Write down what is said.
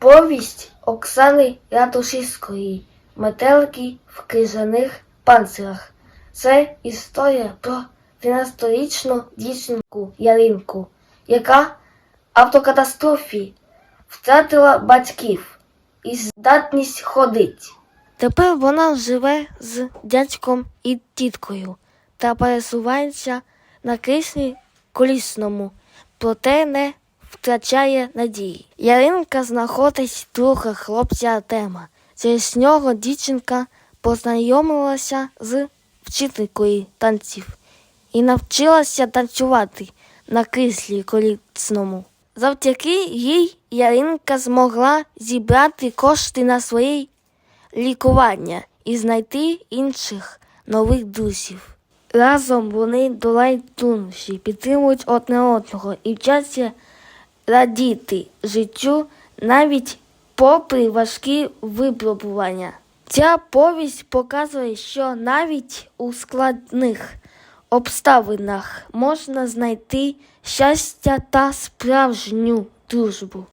Повість Оксани Ратушівської Метелики в крижаних панцирах. Це історія про 12-річну дівчинку Яринку, яка автокатастрофі втратила батьків і здатність ходить. Тепер вона живе з дядьком і тіткою та пересувається на кріслі колісному, проте не втрачає надії. Яринка знаходить друга хлопця Артема. Через нього дівчинка познайомилася з вчителькою танців і навчилася танцювати на кріслі колісному. Завдяки їй Яринка змогла зібрати кошти на своє лікування і знайти інших нових друзів. Разом вони долають труднощі, підтримують одне одного і вчаться радіти життю навіть попри важкі випробування. Ця повість показує, що навіть у складних обставинах можна знайти щастя та справжню дружбу.